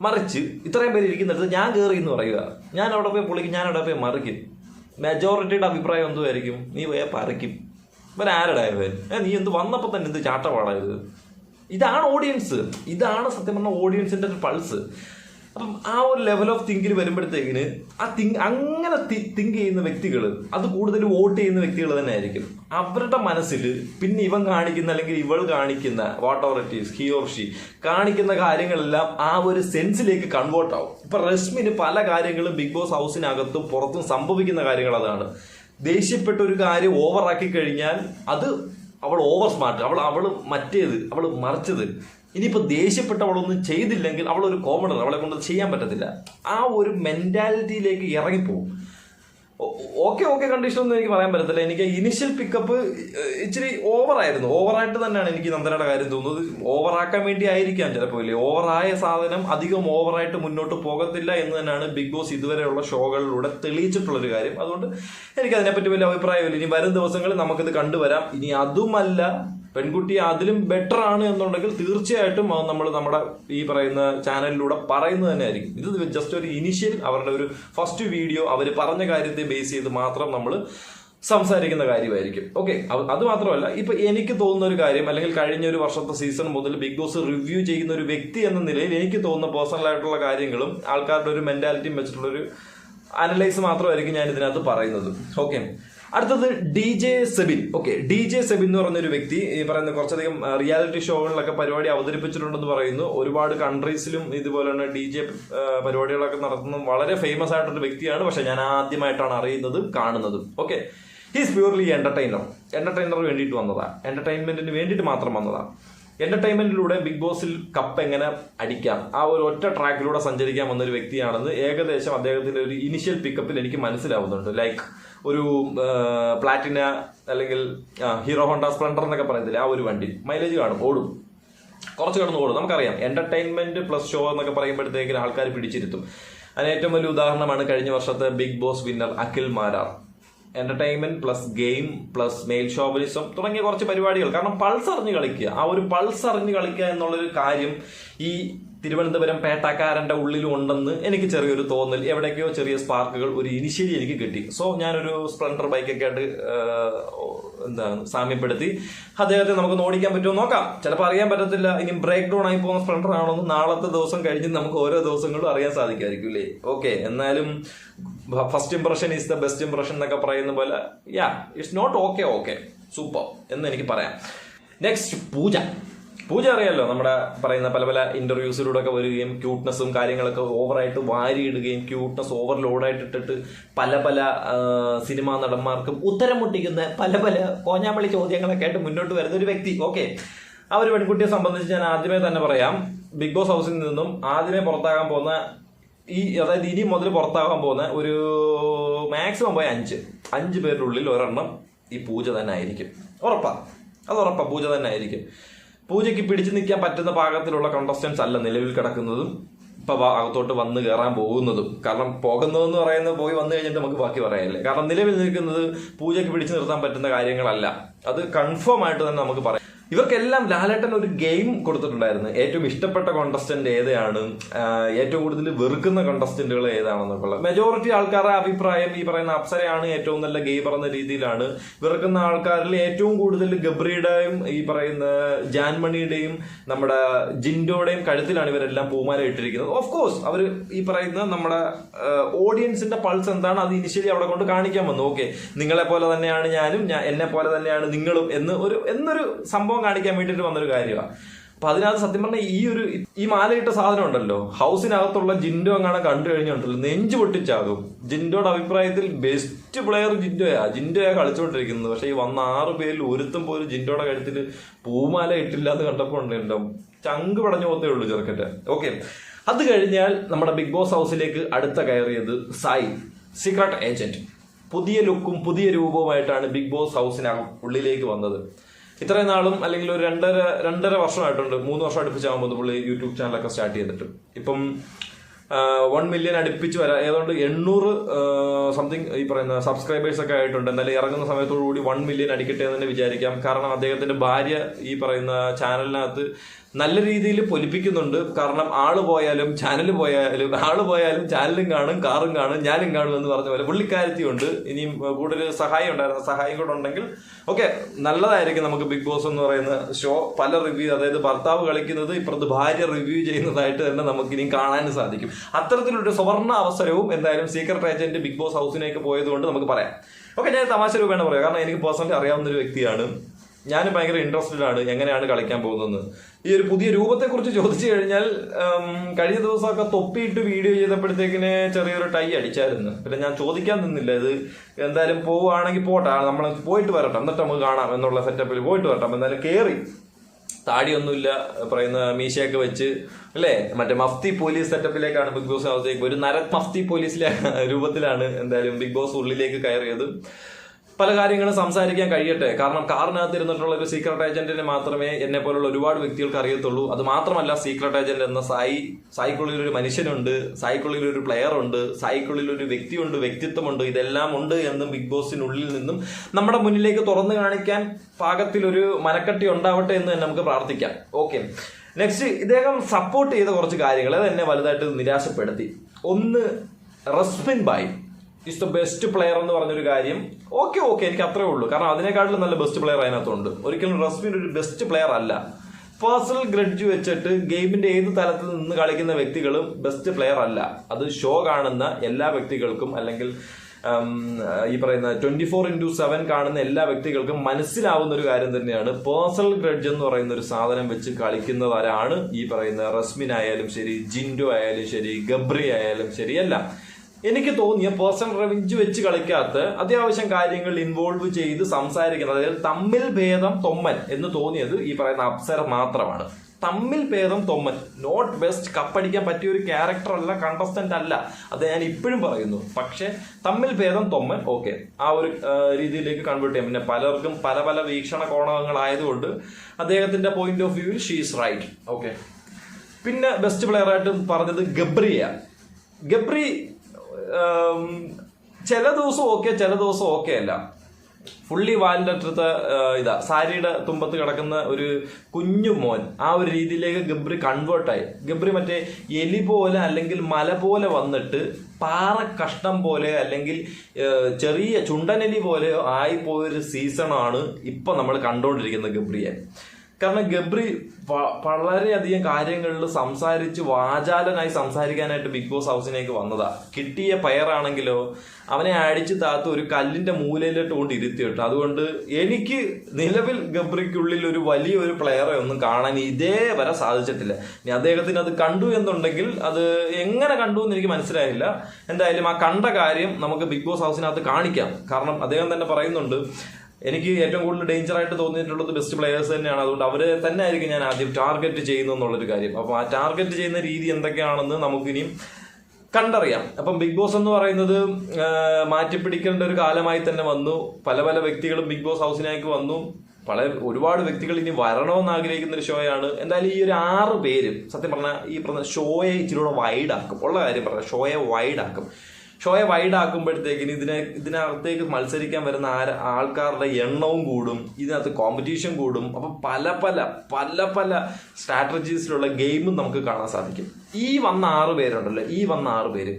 മറിച്ച് ഇത്രയും പേര് ഇരിക്കുന്നിടത്ത് ഞാൻ കയറി എന്ന് പറയുക. ഞാൻ അവിടെ പോയി പൊളിക്കും ഞാൻ അവിടെ പോയി മറിക്കും. മെജോറിറ്റിയുടെ അഭിപ്രായം എന്തുമായിരിക്കും നീ പോയാൽ പറിക്കും. ഇവൻ ആരുടെ ഇവൻ? നീ എന്ത് വന്നപ്പോൾ തന്നെ എന്ത് ചാട്ടപാടായത് ഇതാണ് ഓഡിയൻസ് ഇതാണ് സത്യം പറഞ്ഞ ഓഡിയൻസിന്റെ ഒരു പൾസ് അപ്പം ആ ഒരു ലെവൽ ഓഫ് തിങ്കിൽ വരുമ്പോഴത്തേക്കിന് ആ തിങ്ക് അങ്ങനെ തിങ്ക് ചെയ്യുന്ന വ്യക്തികൾ അത് കൂടുതൽ വോട്ട് ചെയ്യുന്ന വ്യക്തികൾ തന്നെ ആയിരിക്കും. അവരുടെ മനസ്സിൽ പിന്നെ ഇവൻ കാണിക്കുന്ന അല്ലെങ്കിൽ ഇവൾ കാണിക്കുന്ന what over he or she കാണിക്കുന്ന കാര്യങ്ങളെല്ലാം ആ ഒരു സെൻസിലേക്ക് കൺവേർട്ട് ആവും. ഇപ്പൊ റഷ്മിന് പല കാര്യങ്ങളും ബിഗ് ബോസ് ഹൗസിനകത്തും പുറത്തും സംഭവിക്കുന്ന കാര്യങ്ങൾ അതാണ്. ദേഷ്യപ്പെട്ട ഒരു കാര്യം ഓവറാക്കി കഴിഞ്ഞാൽ അത് അവൾ ഓവർ സ്മാർട്ട് അവൾ അവൾ മറ്റേത് അവൾ മറിച്ചത്. ഇനിയിപ്പോ ദേഷ്യപ്പെട്ട് അവളൊന്നും ചെയ്തില്ലെങ്കിൽ അവളൊരു ഒരു കോമണർ അവളെ കൊണ്ട് ചെയ്യാൻ പറ്റത്തില്ല. ആ ഒരു മെന്റാലിറ്റിയിലേക്ക് ഇറങ്ങിപ്പോവും. ഓക്കെ ഓക്കെ കണ്ടീഷൻ ഒന്നും എനിക്ക് പറയാൻ പറ്റത്തില്ല. എനിക്ക് ഇനിഷ്യൽ പിക്കപ്പ് ഇച്ചിരി ഓവറായിരുന്നു ഓവറായിട്ട് തന്നെയാണ് എനിക്ക് നന്ദനയുടെ കാര്യം തോന്നുന്നത്. ഓവറാക്കാൻ വേണ്ടി ആയിരിക്കാം ചിലപ്പോൾ ഇല്ലേ? ഓവറായ സാധനം അധികം ഓവറായിട്ട് മുന്നോട്ട് പോകത്തില്ല എന്ന് തന്നെയാണ് ബിഗ് ബോസ് ഇതുവരെയുള്ള ഷോകളിലൂടെ തെളിയിച്ചിട്ടുള്ളൊരു കാര്യം. അതുകൊണ്ട് എനിക്ക് അതിനെപ്പറ്റി വലിയ അഭിപ്രായമില്ല. ഇനി വരും ദിവസങ്ങളിൽ നമുക്കിത് കണ്ടുവരാം. ഇനി അതുമല്ല പെൺകുട്ടി അതിലും ബെറ്റർ ആണ് എന്നുണ്ടെങ്കിൽ തീർച്ചയായിട്ടും അത് നമ്മൾ നമ്മുടെ ഈ പറയുന്ന ചാനലിലൂടെ പറയുന്നത് തന്നെ ആയിരിക്കും. ഇത് ജസ്റ്റ് ഒരു ഇനിഷ്യൽ അവരുടെ ഒരു ഫസ്റ്റ് വീഡിയോ അവർ പറഞ്ഞ കാര്യത്തെ ബേസ് ചെയ്ത് മാത്രം നമ്മൾ സംസാരിക്കുന്ന കാര്യമായിരിക്കും. ഓക്കെ അത് മാത്രമല്ല ഇപ്പൊ എനിക്ക് തോന്നുന്ന ഒരു കാര്യം അല്ലെങ്കിൽ കഴിഞ്ഞ ഒരു വർഷത്തെ സീസൺ മുതൽ ബിഗ് ബോസ് റിവ്യൂ ചെയ്യുന്ന ഒരു വ്യക്തി എന്ന നിലയിൽ എനിക്ക് തോന്നുന്ന പേഴ്സണൽ ആയിട്ടുള്ള കാര്യങ്ങളും ആൾക്കാരുടെ ഒരു മെന്റാലിറ്റിയും വെച്ചിട്ടുള്ള ഒരു അനലൈസ് മാത്രമായിരിക്കും ഞാൻ ഇതിനകത്ത് പറയുന്നത്. ഓക്കെ അടുത്തത് D J Sebin okay D J Sebin എന്ന് പറഞ്ഞൊരു വ്യക്തി ഈ പറയുന്ന കുറച്ചധികം റിയാലിറ്റി ഷോകളിലൊക്കെ പരിപാടി അവതരിപ്പിച്ചിട്ടുണ്ടെന്ന് പറയുന്നു. ഒരുപാട് കൺട്രീസിലും ഇതുപോലെ തന്നെ ഡി ജെ പരിപാടികളൊക്കെ നടത്തുന്ന വളരെ ഫേമസ് ആയിട്ടൊരു വ്യക്തിയാണ്. പക്ഷെ ഞാൻ ആദ്യമായിട്ടാണ് അറിയുന്നത് കാണുന്നതും. Okay he's purely entertainer entertainer വേണ്ടിയിട്ട് വന്നതാ എന്റർടൈൻമെന്റിന് വേണ്ടിയിട്ട് മാത്രം വന്നതാ എന്റർടൈൻമെന്റിലൂടെ ബിഗ് ബോസിൽ കപ്പ് എങ്ങനെ അടിക്കാം? ആ ഒരു ഒറ്റ ട്രാക്കിലൂടെ സഞ്ചരിക്കാൻ വന്ന ഒരു വ്യക്തിയാണെന്ന് ഏകദേശം അദ്ദേഹത്തിന്റെ ഒരു ഇനിഷ്യൽ പിക്കപ്പിൽ എനിക്ക് മനസ്സിലാവുന്നുണ്ട്. ലൈക്ക് ഒരു പ്ലാറ്റിന അല്ലെങ്കിൽ ഹീറോ ഹോണ്ട സ്പ്ലണ്ടർ എന്നൊക്കെ പറയത്തില്ല ആ ഒരു വണ്ടി മൈലേജ് കാണും ഓടും. കുറച്ച് കിടന്ന് ഓടും. നമുക്കറിയാം എന്റർടൈൻമെന്റ് പ്ലസ് ഷോ എന്നൊക്കെ പറയുമ്പോഴത്തേക്കിന് ആൾക്കാർ പിടിച്ചിരുത്തും. അതിന് ഏറ്റവും വലിയ ഉദാഹരണമാണ് കഴിഞ്ഞ വർഷത്തെ big boss winner Akhil Marar. Entertainment plus game plus male ഷോബലിസം തുടങ്ങിയ കുറച്ച് പരിപാടികൾ. കാരണം പൾസ് അറിഞ്ഞ് കളിക്കുക. ആ ഒരു പൾസ് അറിഞ്ഞ് കളിക്കുക എന്നുള്ളൊരു കാര്യം ഈ തിരുവനന്തപുരം പേട്ടാക്കാരന്റെ ഉള്ളിലും ഉണ്ടെന്ന് എനിക്ക് ചെറിയൊരു തോന്നൽ. എവിടേക്കോ ചെറിയ സ്പാർക്കുകൾ ഒരു ഇനിഷ്യലി എനിക്ക് കിട്ടി. സോ ഞാനൊരു സ്പ്ലെൻഡർ ബൈക്കൊക്കെ ആയിട്ട് എന്താണ് സാമ്യപ്പെടുത്തി. അദ്ദേഹത്തെ നമുക്ക് ഓടിക്കാൻ പറ്റുമോ നോക്കാം. ചിലപ്പോൾ അറിയാൻ പറ്റത്തില്ല. ഇനി ബ്രേക്ക് ഡൗൺ ആയി പോകുന്ന സ്പ്ലെൻഡർ ആണോന്ന് നാളത്തെ ദിവസം കഴിഞ്ഞ് നമുക്ക് ഓരോ ദിവസങ്ങളും അറിയാൻ സാധിക്കുമായിരിക്കും അല്ലേ? ഓക്കെ എന്നാലും first impression is the best impression എന്നൊക്കെ പറയുന്ന പോലെ yeah it's not okay okay super. എന്ന് എനിക്ക് പറയാം. നെക്സ്റ്റ് പൂജ. പൂജ അറിയാലോ നമ്മുടെ പറയുന്ന പല പല ഇന്റർവ്യൂസിലൂടെ ഒക്കെ വരികയും ക്യൂട്ട്നെസ്സും കാര്യങ്ങളൊക്കെ ഓവറായിട്ട് വാരിയിടുകയും ക്യൂട്ട്നെസ് ഓവർലോഡായിട്ട് ഇട്ടിട്ട് പല പല സിനിമാ നടന്മാർക്കും ഉത്തരം മുട്ടിക്കുന്ന പല പല കോഞ്ഞാമ്പളി ചോദ്യങ്ങളൊക്കെ ആയിട്ട് മുന്നോട്ട് വരുന്ന ഒരു വ്യക്തി. ഓക്കെ ആ ഒരു പെൺകുട്ടിയെ സംബന്ധിച്ച് ഞാൻ ആദ്യമേ തന്നെ പറയാം. ബിഗ് ബോസ് ഹൗസിൽ നിന്നും ആദ്യമേ പുറത്താകാൻ പോകുന്ന ഈ അതായത് ഇനി മുതൽ പുറത്താകാൻ പോകുന്ന ഒരു മാക്സിമം പോയ അഞ്ച്. അഞ്ച് പേരുടെ ഉള്ളിൽ ഒരെണ്ണം ഈ പൂജ തന്നെ ആയിരിക്കും. ഉറപ്പാ. അത് ഉറപ്പാ. പൂജ തന്നെ ആയിരിക്കും. പൂജയ്ക്ക് പിടിച്ചു നിൽക്കാൻ പറ്റുന്ന പാകത്തിലുള്ള കണ്ടസ്റ്റൻസ് അല്ല നിലവിൽ കിടക്കുന്നതും ഇപ്പൊ അകത്തോട്ട് വന്ന് കയറാൻ പോകുന്നതും. കാരണം പോകുന്നതെന്ന് പറയുന്നത് പോയി വന്നു കഴിഞ്ഞിട്ട് നമുക്ക് ബാക്കി പറയാനില്ലേ? കാരണം നിലവിൽ നിൽക്കുന്നത് പൂജയ്ക്ക് പിടിച്ചു നിർത്താൻ പറ്റുന്ന കാര്യങ്ങളല്ല. അത് കൺഫേം ആയിട്ട് തന്നെ നമുക്ക് പറയാം. ഇവർക്കെല്ലാം ലാലേട്ടൻ ഒരു ഗെയിം കൊടുത്തിട്ടുണ്ടായിരുന്നു. ഏറ്റവും ഇഷ്ടപ്പെട്ട കോണ്ടസ്റ്റന്റ് ഏതാണ്? ഏറ്റവും കൂടുതൽ വെറുക്കുന്ന കോണ്ടസ്റ്റന്റുകൾ ഏതാണെന്നൊക്കെ മെജോറിറ്റി ആൾക്കാരുടെ അഭിപ്രായം ഈ പറയുന്ന അപ്സരയാണ് ഏറ്റവും നല്ല ഗെയിമർ എന്ന രീതിയിലാണ്. വെറുക്കുന്ന ആൾക്കാരിൽ ഏറ്റവും കൂടുതൽ ഗബ്രിയുടെയും ഈ പറയുന്ന ജാൻമണിയുടെയും നമ്മുടെ ജിൻഡോയുടെയും കഴുത്തിലാണ് ഇവരെല്ലാം പൂമാല ഇട്ടിരിക്കുന്നത്. ഓഫ് കോഴ്സ് അവർ ഈ പറയുന്ന നമ്മുടെ ഓഡിയൻസിന്റെ പൾസ് എന്താണ്? അത് ഇനിഷ്യലി അവിടെ കൊണ്ട് കാണിക്കാൻ വന്നു. ഓക്കെ നിങ്ങളെ പോലെ തന്നെയാണ് ഞാനും എന്നെ പോലെ തന്നെയാണ് നിങ്ങളും എന്ന് ഒരു എന്നൊരു സംഭവം കാണിക്കാൻ വേണ്ടിയിട്ട് വന്നൊരു കാര്യമാണ് അപ്പൊ അതിനകത്ത് സത്യം പറഞ്ഞാൽ ഈ ഒരു ഈ മാലയിട്ട സാധനം ഉണ്ടല്ലോ. ഹൗസിനകത്തുള്ള ജിൻഡോ അങ്ങനെ കണ്ടു കഴിഞ്ഞിട്ടുണ്ടല്ലോ നെഞ്ചു പൊട്ടിച്ചാകും. ജിൻഡോയുടെ അഭിപ്രായത്തിൽ ബെസ്റ്റ് പ്ലെയർ ജിൻഡോയാ. ജിൻഡോയാ കളിച്ചുകൊണ്ടിരിക്കുന്നത്. പക്ഷെ ഈ വന്ന ആറ് പേരിൽ ഒരുത്തും പോലും ജിൻഡോയുടെ കഴുത്തിൽ പൂമാല ഇട്ടില്ല എന്ന് കണ്ടപ്പോൾ ഉണ്ടല്ലോ. ചങ്ക് പടഞ്ഞു പോത്തേ ഉള്ളൂ ചെറുക്കറ്റ് ഓക്കെ. അത് കഴിഞ്ഞാൽ നമ്മുടെ ബിഗ് ബോസ് ഹൗസിലേക്ക് അടുത്ത കയറിയത് സായി സീക്രട്ട് ഏജന്റ് പുതിയ ലുക്കും പുതിയ രൂപവുമായിട്ടാണ് ബിഗ് ബോസ് ഹൗസിനകം ഉള്ളിലേക്ക് വന്നത്. ഇത്രയും നാളും അല്ലെങ്കിൽ ഒരു രണ്ടര രണ്ടര വർഷമായിട്ടുണ്ട്. മൂന്ന് വർഷം അടുപ്പിച്ചാകുമ്പോൾ പുള്ളി യൂട്യൂബ് ചാനലൊക്കെ സ്റ്റാർട്ട് ചെയ്തിട്ട്. ഇപ്പം വൺ മില്യൺ അടുപ്പിച്ച് വരാം ഏതാണ്ട് എണ്ണൂറ് സംതിങ് ഈ പറയുന്ന സബ്സ്ക്രൈബേഴ്സ് ഒക്കെ ആയിട്ടുണ്ട്. എന്നാലും ഇറങ്ങുന്ന സമയത്തോടു കൂടി വൺ മില്യൺ അടിക്കട്ടെ എന്ന് തന്നെ വിചാരിക്കാം. കാരണം അദ്ദേഹത്തിന്റെ ഭാര്യ ഈ പറയുന്ന ചാനലിനകത്ത് നല്ല രീതിയിൽ പൊലിപ്പിക്കുന്നുണ്ട്. കാരണം ആൾ പോയാലും ചാനൽ പോയാലും ആൾ പോയാലും ചാനലും കാണും കാറും കാണും ഞാനും കാണും എന്ന് പറഞ്ഞ പോലെ പുള്ളിക്കാരത്തി ഉണ്ട് ഇനിയും കൂടുതൽ സഹായം ഉണ്ടായിരുന്നു. സഹായം കൂടെ ഉണ്ടെങ്കിൽ ഓക്കെ നല്ലതായിരിക്കും നമുക്ക് ബിഗ് ബോസ് എന്ന് പറയുന്ന ഷോ പല റിവ്യൂ അതായത് ഭർത്താവ് കളിക്കുന്നത് ഇപ്പുറത്ത് ഭാര്യ റിവ്യൂ ചെയ്യുന്നതായിട്ട് തന്നെ നമുക്ക് ഇനിയും കാണാനും സാധിക്കും. അത്തരത്തിലൊരു സുവർണ അവസരവും എന്തായാലും സീക്രട്ട് ഏജന്റ് ബിഗ് ബോസ് ഹൗസിലേക്ക് പോയതുകൊണ്ട് നമുക്ക് പറയാം. ഓക്കെ ഞാൻ തമാശ രൂപേണ പറയാം. കാരണം എനിക്ക് പേഴ്സണലി അറിയാവുന്ന ഒരു വ്യക്തിയാണ്. ഞാൻ ഭയങ്കര ഇൻട്രസ്റ്റഡ് ആണ് എങ്ങനെയാണ് കളിക്കാൻ പോകുന്നത്. ഈ ഒരു പുതിയ രൂപത്തെ കുറിച്ച് ചോദിച്ചു കഴിഞ്ഞാൽ കഴിഞ്ഞ ദിവസമൊക്കെ തൊപ്പിയിട്ട് വീഡിയോ ചെയ്തപ്പോഴത്തേക്കിന് ചെറിയൊരു ടൈ അടിച്ചായിരുന്നു. പിന്നെ ഞാൻ ചോദിക്കാൻ നിന്നില്ല ഇത് എന്തായാലും പോവുകയാണെങ്കിൽ പോട്ടെ നമ്മൾ പോയിട്ട് വരട്ടെ എന്നിട്ട് നമുക്ക് കാണാം എന്നുള്ള സെറ്റപ്പിൽ പോയിട്ട് വരട്ടെ. എന്തായാലും കയറി താടിയൊന്നുമില്ല പറയുന്ന മീശയൊക്കെ വെച്ച് അല്ലേ? മറ്റേ മഫ്തി പോലീസ് സെറ്റപ്പിലേക്കാണ് ബിഗ് ബോസ് ഹൗസിലേക്ക് ഒരു നര മഫ്തി പോലീസിലെ രൂപത്തിലാണ് എന്തായാലും ബിഗ് ബോസ് ഉള്ളിലേക്ക് കയറിയത്. പല കാര്യങ്ങളും സംസാരിക്കാൻ കഴിയട്ടെ. കാരണം കാറിനകത്ത് ഇരുന്നിട്ടുള്ള ഒരു സീക്രട്ട് ഏജന്റിനെ മാത്രമേ എന്നെ പോലുള്ള ഒരുപാട് വ്യക്തികൾക്ക് അറിയത്തുള്ളൂ. അത് മാത്രമല്ല സീക്രട്ട് ഏജന്റ് എന്ന സായി സായിക്കുള്ളിൽ ഒരു മനുഷ്യനുണ്ട് സായിക്കുള്ളിൽ ഒരു പ്ലെയർ ഉണ്ട് സായിക്കുള്ളിൽ ഒരു വ്യക്തിയുണ്ട് വ്യക്തിത്വമുണ്ട് ഇതെല്ലാം ഉണ്ട് എന്നും ബിഗ് ബോസിനുള്ളിൽ നിന്നും നമ്മുടെ മുന്നിലേക്ക് തുറന്നു കാണിക്കാൻ പാകത്തിൽ ഒരു മനക്കട്ടി ഉണ്ടാവട്ടെ എന്ന് തന്നെ നമുക്ക് പ്രാർത്ഥിക്കാം. ഓക്കെ നെക്സ്റ്റ് ഇദ്ദേഹം സപ്പോർട്ട് ചെയ്ത കുറച്ച് കാര്യങ്ങൾ അത് എന്നെ വലുതായിട്ട് നിരാശപ്പെടുത്തി. ഒന്ന് Rasmin Bhai. Is the best player എന്ന് പറഞ്ഞൊരു കാര്യം. ഓക്കെ ഓക്കെ എനിക്ക് അത്രേ ഉള്ളൂ. കാരണം അതിനേക്കാട്ടിലും നല്ല ബെസ്റ്റ് പ്ലെയർ അതിനകത്തുണ്ട്. ഒരിക്കലും റസ്മിൻ ഒരു ബെസ്റ്റ് പ്ലെയർ അല്ല. പേഴ്സണൽ ഗ്രഡ്ജ് വെച്ചിട്ട് ഗെയിമിന്റെ ഏത് തലത്തിൽ നിന്ന് കളിക്കുന്ന വ്യക്തികളും ബെസ്റ്റ് പ്ലെയർ അല്ല. അത് ഷോ കാണുന്ന എല്ലാ വ്യക്തികൾക്കും അല്ലെങ്കിൽ ഈ പറയുന്ന ട്വന്റി ഫോർ ഇന്റു സെവൻ കാണുന്ന എല്ലാ വ്യക്തികൾക്കും മനസ്സിലാവുന്ന ഒരു കാര്യം തന്നെയാണ്. പേഴ്സണൽ ഗ്രഡ്ജ് എന്ന് പറയുന്ന ഒരു സാധനം വെച്ച് കളിക്കുന്നവരാണ് ഈ പറയുന്ന റസ്മിൻ ആയാലും ശരി ജിൻഡോ ആയാലും ശരി ഗബ്രി ആയാലും ശരി എല്ലാം. എനിക്ക് തോന്നിയ പേഴ്സണൽ റെവഞ്ച് വെച്ച് കളിക്കാത്ത അത്യാവശ്യം കാര്യങ്ങൾ ഇൻവോൾവ് ചെയ്ത് സംസാരിക്കുന്നത് അതായത് തമ്മിൽ ഭേദം തൊമ്മൻ എന്ന് തോന്നിയത് ഈ പറയുന്ന അപ്സര മാത്രമാണ്. തമ്മിൽ ഭേദം തൊമ്മൻ നോട്ട് ബെസ്റ്റ് കപ്പടിക്കാൻ പറ്റിയ ഒരു ക്യാരക്ടർ അല്ല കണ്ടസ്റ്റന്റ് അല്ല. അത് ഞാൻ ഇപ്പോഴും പറയുന്നു. പക്ഷെ തമ്മിൽ ഭേദം തൊമ്മൻ ഓക്കെ ആ ഒരു രീതിയിലേക്ക് കൺവേർട്ട് ചെയ്യാം. പിന്നെ പലർക്കും പല പല വീക്ഷണ കോണങ്ങളായതുകൊണ്ട് അദ്ദേഹത്തിന്റെ പോയിന്റ് ഓഫ് വ്യൂവിൽ ഷീസ് റൈറ്റ് ഓക്കെ പിന്നെ ബെസ്റ്റ് പ്ലെയർ ആയിട്ട് പറഞ്ഞത് ഗബ്രിയ. ഗബ്രി ചില ദിവസം ഓക്കെ ചില ദിവസം ഓക്കെ അല്ല. ഫുള്ളി വാലിന്റെ അറ്റത്ത് ഇതാ സാരിയുടെ തുമ്പത്ത് കിടക്കുന്ന ഒരു കുഞ്ഞു മോൻ ആ ഒരു രീതിയിലേക്ക് ഗബ്രി കൺവേർട്ടായി ഗബ്രി മറ്റേ എലി പോലെ അല്ലെങ്കിൽ മല പോലെ വന്നിട്ട് പാറ കഷ്ണം പോലെ അല്ലെങ്കിൽ ചെറിയ ചുണ്ടനലി പോലെ ആയിപ്പോയൊരു സീസണാണ് ഇപ്പൊ നമ്മൾ കണ്ടുകൊണ്ടിരിക്കുന്നത് ഗബ്രിയെ. കാരണം ഗബ്രി വളരെയധികം കാര്യങ്ങളിൽ സംസാരിച്ച് വാചാലനായി സംസാരിക്കാനായിട്ട് ബിഗ് ബോസ് ഹൗസിനേക്ക് വന്നതാ. കിട്ടിയ പയറാണെങ്കിലോ അവനെ അടിച്ചു താത്ത് ഒരു കല്ലിന്റെ മൂലയിലിട്ട് കൊണ്ട് ഇരുത്തിയിട്ട് അതുകൊണ്ട് എനിക്ക് നിലവിൽ ഗബ്രിക്കുള്ളിൽ ഒരു വലിയൊരു പ്ലെയറെ ഒന്നും കാണാൻ ഇതേവരെ സാധിച്ചിട്ടില്ല. ഇനി അദ്ദേഹത്തിന് അത് കണ്ടു എന്നുണ്ടെങ്കിൽ അത് എങ്ങനെ കണ്ടു എന്ന് എനിക്ക് മനസ്സിലായില്ല. എന്തായാലും ആ കണ്ട കാര്യം നമുക്ക് ബിഗ് ബോസ് ഹൗസിനകത്ത് കാണിക്കാം. കാരണം അദ്ദേഹം തന്നെ പറയുന്നുണ്ട് എനിക്ക് ഏറ്റവും കൂടുതൽ ഡേഞ്ചർ ആയിട്ട് തോന്നിയിട്ടുള്ളത് ബെസ്റ്റ് പ്ലെയേഴ്സ് തന്നെയാണ്. അതുകൊണ്ട് അവരെ തന്നെ ആയിരിക്കും ഞാൻ ആദ്യം ടാർഗറ്റ് ചെയ്യുന്നു എന്നുള്ളൊരു കാര്യം. അപ്പോൾ ആ ടാർഗറ്റ് ചെയ്യുന്ന രീതി എന്തൊക്കെയാണെന്ന് നമുക്കിനിയും കണ്ടറിയാം. അപ്പം ബിഗ് ബോസ് എന്ന് പറയുന്നത് മാറ്റിപ്പിടിക്കേണ്ട ഒരു കാലമായി തന്നെ വന്നു. പല പല വ്യക്തികളും ബിഗ് ബോസ് ഹൗസിലേക്ക് വന്നു. പല ഒരുപാട് വ്യക്തികൾ ഇനി വരണമെന്ന് ആഗ്രഹിക്കുന്ന ഒരു ഷോയാണ് എന്തായാലും ഈ ഒരു ആറ് പേര് സത്യം പറഞ്ഞാൽ ഈ പറഞ്ഞ ഷോയെ ഇച്ചിരി കൂടെ വൈഡ് ആക്കും. ഉള്ള കാര്യം പറഞ്ഞാൽ ഷോയെ വൈഡ് ആക്കും. ഷോയെ വൈഡ് ആക്കുമ്പോഴത്തേക്കിന് ഇതിനെ ഇതിനകത്തേക്ക് മത്സരിക്കാൻ വരുന്ന ആൾക്കാരുടെ എണ്ണവും കൂടും ഇതിനകത്ത് കോമ്പറ്റീഷൻ കൂടും. അപ്പൊ പല പല പല പല സ്ട്രാറ്റജീസിലുള്ള ഗെയിമും നമുക്ക് കാണാൻ സാധിക്കും. ഈ വന്ന ആറ് പേരുണ്ടല്ലോ ഈ വന്ന ആറ് പേര്.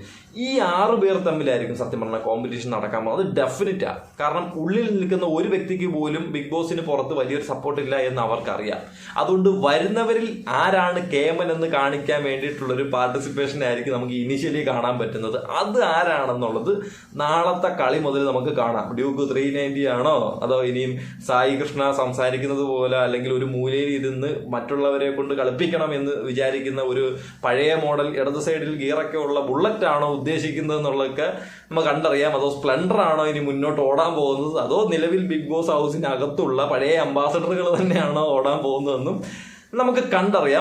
ഈ ആറ് പേർ തമ്മിലായിരിക്കും സത്യം പറഞ്ഞാൽ കോമ്പറ്റീഷൻ നടക്കാൻ പോകുന്നത്. ഡെഫിനറ്റാ കാരണം ഉള്ളിൽ നിൽക്കുന്ന ഒരു വ്യക്തിക്ക് പോലും ബിഗ് ബോസിന് പുറത്ത് വലിയൊരു സപ്പോർട്ട് ഇല്ല എന്ന് അവർക്കറിയാം. അതുകൊണ്ട് വരുന്നവരിൽ ആരാണ് കേമൻ എന്ന് കാണിക്കാൻ വേണ്ടിയിട്ടുള്ളൊരു പാർട്ടിസിപ്പേഷൻ ആയിരിക്കും നമുക്ക് ഇനിഷ്യലി കാണാൻ പറ്റുന്നത്. അത് ആരാണെന്നുള്ളത് നാളത്തെ കളി മുതൽ നമുക്ക് കാണാം. ഡ്യൂക്ക് ത്രീ നയന്റി ആണോ? അതോ ഇനിയും സായി കൃഷ്ണ സംസാരിക്കുന്നത് പോലെ അല്ലെങ്കിൽ ഒരു മൂലയിൽ ഇരുന്ന് മറ്റുള്ളവരെ കൊണ്ട് കളിപ്പിക്കണം എന്ന് വിചാരിക്കുന്ന ഒരു പഴയ മോഡൽ ഇടത് സൈഡിൽ ഗിയറൊക്കെ ഉള്ള ബുള്ളറ്റ് ആണോ ഉദ്ദേശിക്കുന്നത് എന്നുള്ളതൊക്കെ നമുക്ക് കണ്ടറിയാം. അതോ സ്പ്ലെൻഡർ ആണോ ഇനി മുന്നോട്ട് ഓടാൻ പോകുന്നത്? അതോ നിലവിൽ ബിഗ് ബോസ് ഹൗസിനകത്തുള്ള പഴയ അംബാസഡറുകൾ തന്നെയാണോ ഓടാൻ പോകുന്നതെന്നും നമുക്ക് കണ്ടറിയാം.